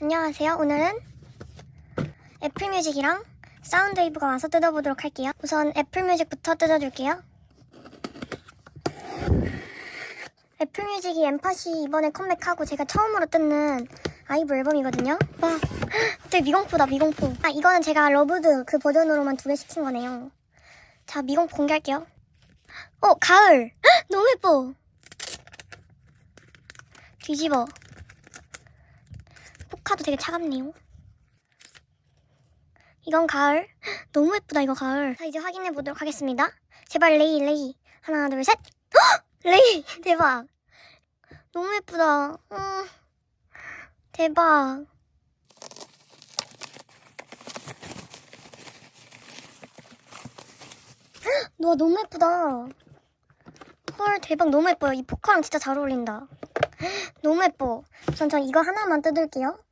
안녕하세요. 오늘은 애플 뮤직이랑 사운드 웨이브가 와서 뜯어보도록 할게요. 우선 애플 뮤직부터 뜯어줄게요. 애플 뮤직이 엠팟이 이번에 컴백하고 제가 처음으로 뜯는 아이브 앨범이거든요. 와, 되게 미공포다, 미공포. 아, 이거는 제가 러브드 그 버전으로만 두 개 시킨 거네요. 자, 미공포 공개할게요. 어, 가을! 헉, 너무 예뻐! 뒤집어. 포카도 되게 차갑네요. 이건 가을. 헉, 너무 예쁘다, 이거 가을. 자, 이제 확인해 보도록 하겠습니다. 제발 레이, 레이. 하나, 둘, 셋. 헉! 레이! 대박. 너무 예쁘다. 음, 대박. 헉, 와, 너무 예쁘다. 헐, 대박. 너무 예뻐요. 이 포카랑 진짜 잘 어울린다. 너무 예뻐. 우선 전 이거 하나만 뜯을게요.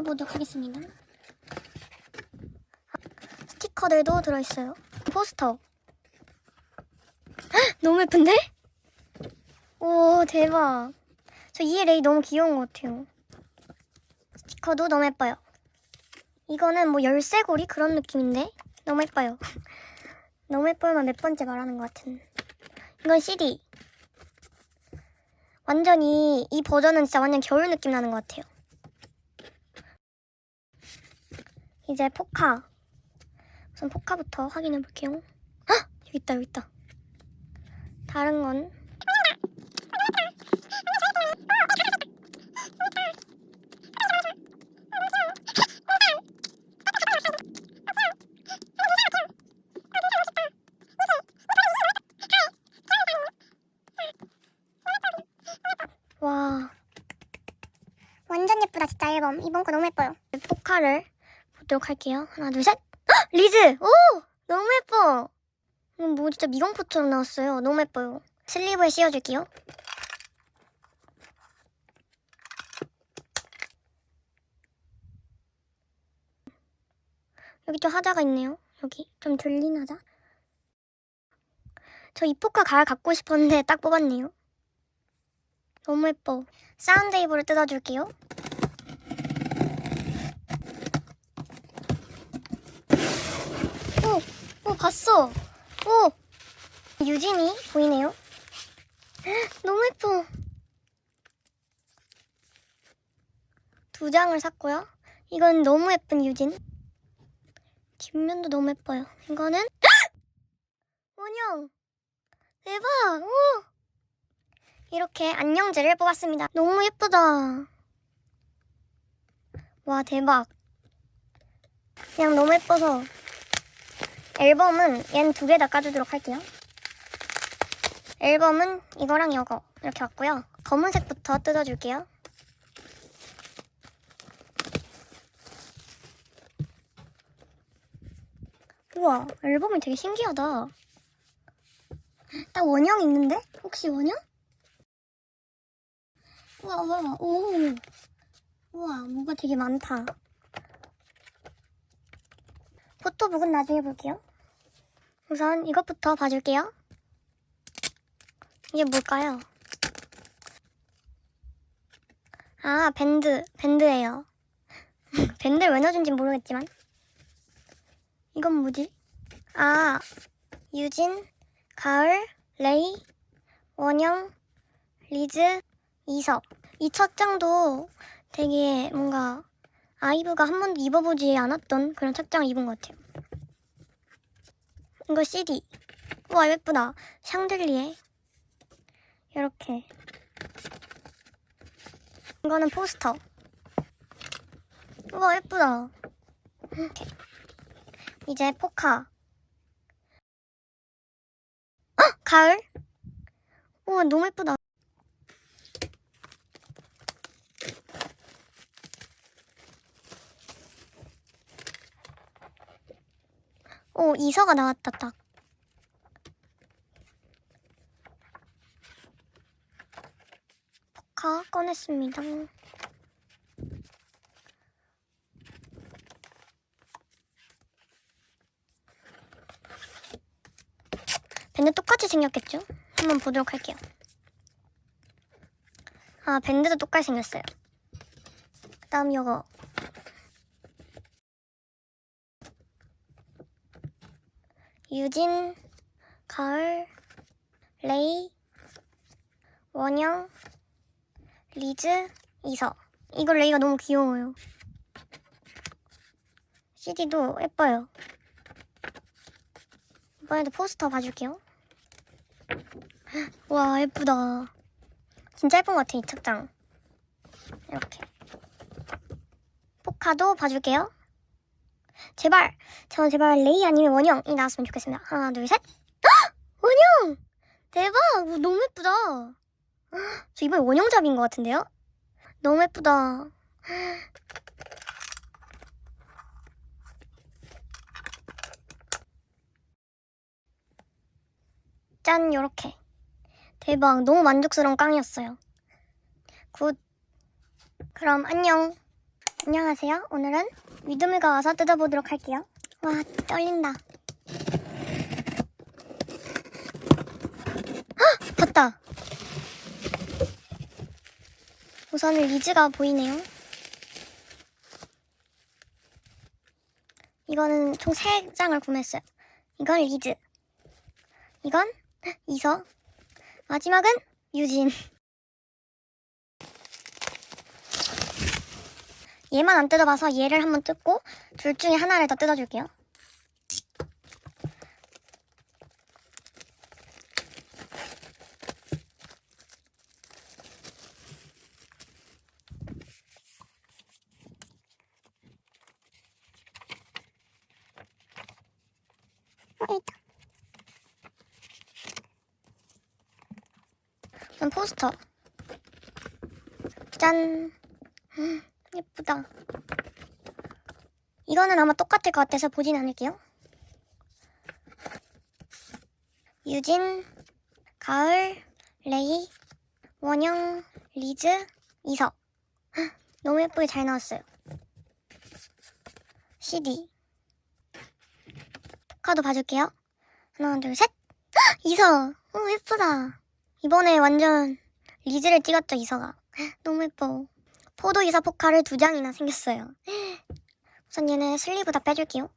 뜯어보도록 하겠습니다. 스티커들도 들어있어요. 포스터. 헉, 너무 예쁜데? 오, 대박. 저이 레이 너무 귀여운 것 같아요. 스티커도 너무 예뻐요. 이거는 뭐 열쇠고리 그런 느낌인데? 너무 예뻐요. 너무 예뻐요만 몇 번째 말하는 것 같은. 이건 CD. 완전히 이 버전은 진짜 완전 겨울 느낌 나는 것 같아요. 이제 포카. 우선 포카부터 확인해 볼게요. 헉! 여기 있다, 여기 있다. 다른 건 와. 완전 예쁘다, 진짜 앨범. 이번 거 너무 예뻐요. 포카를 보도록 할게요. 하나, 둘, 셋. 헉! 리즈! 오! 너무 예뻐. 음, 뭐 진짜 미공포처럼 나왔어요. 너무 예뻐요. 슬리브에 씌워줄게요. 여기 또 하자가 있네요. 여기 좀 들린 하자. 저 이 포카 가을 갖고 싶었는데 딱 뽑았네요. 너무 예뻐. 사운드 웨이브를 뜯어줄게요. 오, 오, 봤어. 오, 유진이 보이네요. 너무 예뻐. 두 장을 샀고요. 이건 너무 예쁜 유진. 뒷면도 너무 예뻐요. 이거는 원형. 대박. 오. 이렇게 안녕지를 뽑았습니다. 너무 예쁘다. 와, 대박. 그냥 너무 예뻐서 앨범은 얘는 두 개 다 까주도록 할게요. 앨범은 이거랑 이거 이렇게 왔고요. 검은색부터 뜯어줄게요. 우와, 앨범이 되게 신기하다. 딱 원형 있는데? 혹시 원형? 우와, 우와, 오. 우와, 뭐가 되게 많다. 포토북은 나중에 볼게요. 우선 이것부터 봐줄게요. 이게 뭘까요? 아, 밴드, 밴드예요. 밴드를 왜 넣어준지 모르겠지만. 이건 뭐지? 아, 유진, 가을, 레이, 원영, 리즈, 이석. 이 첫 장도 되게 뭔가 아이브가 한 번도 입어보지 않았던 그런 착장을 입은 것 같아요. 이거 CD. 우와 예쁘다. 샹들리에 이렇게. 이거는 포스터. 우와 예쁘다. 이렇게. 이제 포카. 헉! 가을? 우와 너무 예쁘다. 오, 이서가 나왔다, 딱. 포카 꺼냈습니다. 밴드 똑같이 생겼겠죠? 한번 보도록 할게요. 아, 밴드도 똑같이 생겼어요. 그 다음 요거. 유진, 가을, 레이, 원영, 리즈, 이서. 이거 레이가 너무 귀여워요. CD도 예뻐요. 이번에도 포스터 봐줄게요. 와, 예쁘다. 진짜 예쁜 것 같아, 이 책장. 이렇게. 포카도 봐줄게요. 제발, 저 제발 레이 아니면 원영이 나왔으면 좋겠습니다. 하나, 둘, 셋. 헉! 원영! 대박! 오, 너무 예쁘다. 헉, 저 이번에 원영잡인 것 같은데요? 너무 예쁘다. 짠, 요렇게. 대박, 너무 만족스러운 깡이었어요. 굿. 그럼 안녕. 안녕하세요. 오늘은 믿음이가 와서 뜯어보도록 할게요. 와, 떨린다. 헉! 봤다. 우선은 리즈가 보이네요. 이거는 총 3장을 구매했어요. 이건 리즈. 이건 이서. 마지막은 유진. 얘만 안 뜯어봐서 얘를 한번 뜯고 둘 중에 하나를 더 뜯어줄게요. 이건 포스터. 짠. 음, 예쁘다. 이거는 아마 똑같을 것 같아서 보진 않을게요. 유진, 가을, 레이, 원영, 리즈, 이석. 헉, 너무 예쁘게 잘 나왔어요. CD. 포카도 봐줄게요. 하나, 둘, 셋. 헉, 이석. 오, 예쁘다. 이번에 완전 리즈를 찍었죠, 이서가. 헉, 너무 예뻐. 포도 이사 포카를 두 장이나 생겼어요. 우선 얘는 슬리브 다 빼줄게요.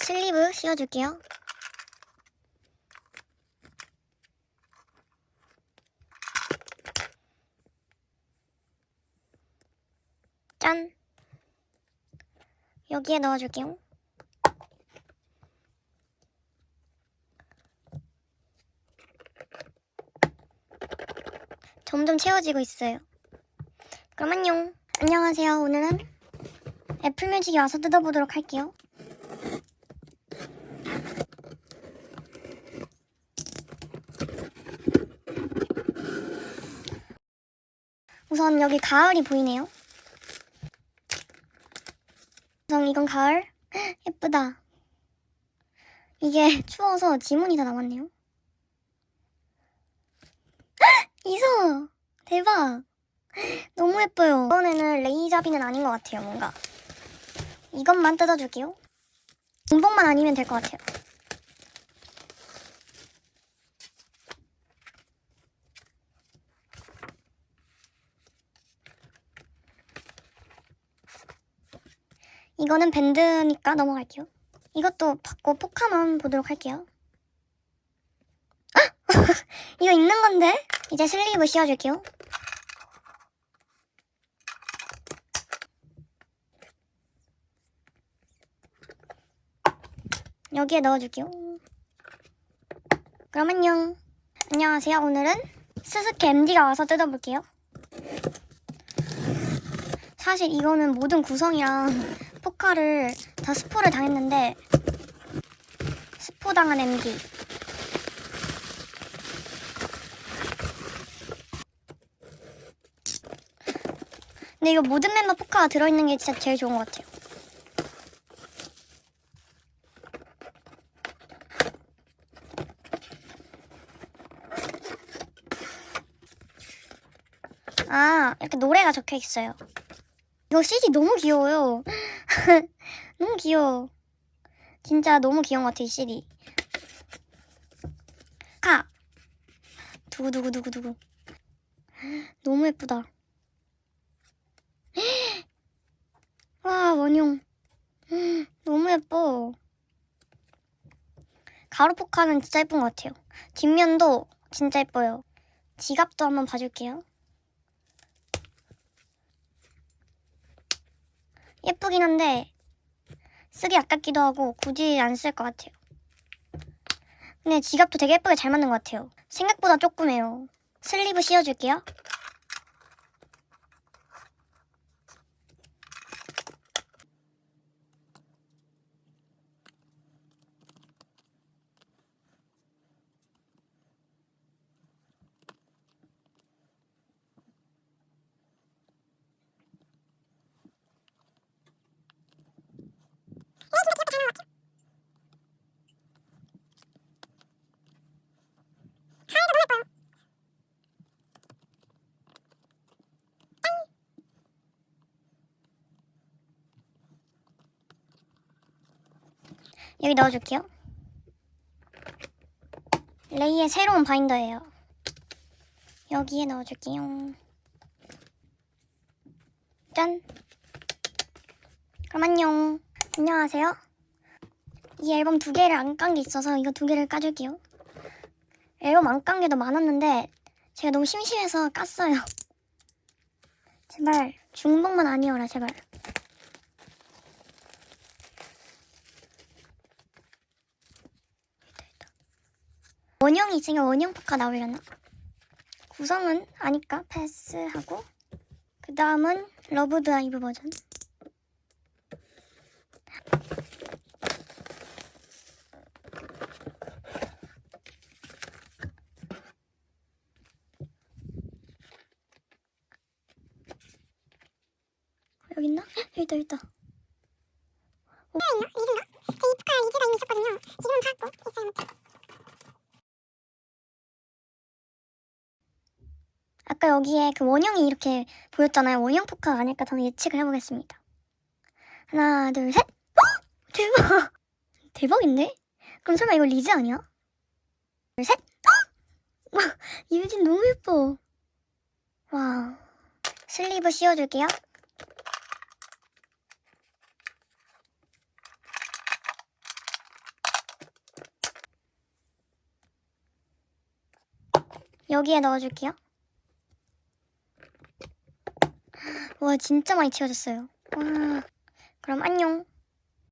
슬리브 씌워줄게요. 짠! 여기에 넣어줄게요. 점점 채워지고 있어요. 그럼 안녕. 안녕하세요. 오늘은 애플뮤직에 와서 뜯어보도록 할게요. 우선 여기 가을이 보이네요. 우선 이건 가을. 예쁘다. 이게 추워서 지문이 다 남았네요. 이서 대박. 너무 예뻐요. 이번에는 레이자비는 아닌 것 같아요. 뭔가 이것만 뜯어줄게요. 공복만 아니면 될 것 같아요. 이거는 밴드니까 넘어갈게요. 이것도 받고 포카만 보도록 할게요. 아! 이거 있는 건데? 이제 슬리브 씌워줄게요. 여기에 넣어줄게요. 그럼 안녕. 안녕하세요. 오늘은 스스케 MD가 와서 뜯어볼게요. 사실 이거는 모든 구성이랑 포카를 다 스포를 당했는데 스포 당한 MD. 근데 이거 모든 멤버 포카가 들어있는 게 진짜 제일 좋은 것 같아요. 여기가 이렇게 노래가 적혀 있어요. 이거 CG 너무 귀여워요. 너무 귀여워. 진짜 너무 귀여운 것 같아, 이 CD. 카! 두구두구두구두구. 너무 예쁘다. 와, 원용. 너무 예뻐. 가루 포카는 진짜 예쁜 것 같아요. 뒷면도 진짜 예뻐요. 지갑도 한번 봐줄게요. 예쁘긴 한데 쓰기 아깝기도 하고 굳이 안 쓸 것 같아요. 근데 지갑도 되게 예쁘게 잘 만든 것 같아요. 생각보다 조그매요. 슬리브 씌워줄게요. 여기 넣어줄게요. 레이의 새로운 바인더예요. 여기에 넣어줄게요. 짠! 그럼 안녕. 안녕하세요. 이 앨범 두 개를 안 깐 게 있어서 이거 두 개를 까줄게요. 앨범 안 깐 게 더 많았는데 제가 너무 심심해서 깠어요. 제발 중복만 아니어라 제발. 원형이 있으니까 원형 포카 나오려나? 구성은 아니까 패스하고 그 다음은 러브 드라이브 버전 여기 있나? 헉, 여기 있다 여기 있다? 그 이프카 리즈가 이미 있었거든요. 지금은 파악고 있어요. 아까 여기에 그 원형이 이렇게 보였잖아요. 원형 포카가 아닐까 저는 예측을 해보겠습니다. 하나, 둘, 셋! 어? 대박! 대박인데? 그럼 설마 이거 리즈 아니야? 둘, 셋! 어? 와, 이유진 너무 예뻐. 와. 슬리브 씌워줄게요. 여기에 넣어줄게요. 와 진짜 많이 채워졌어요. 와 그럼 안녕.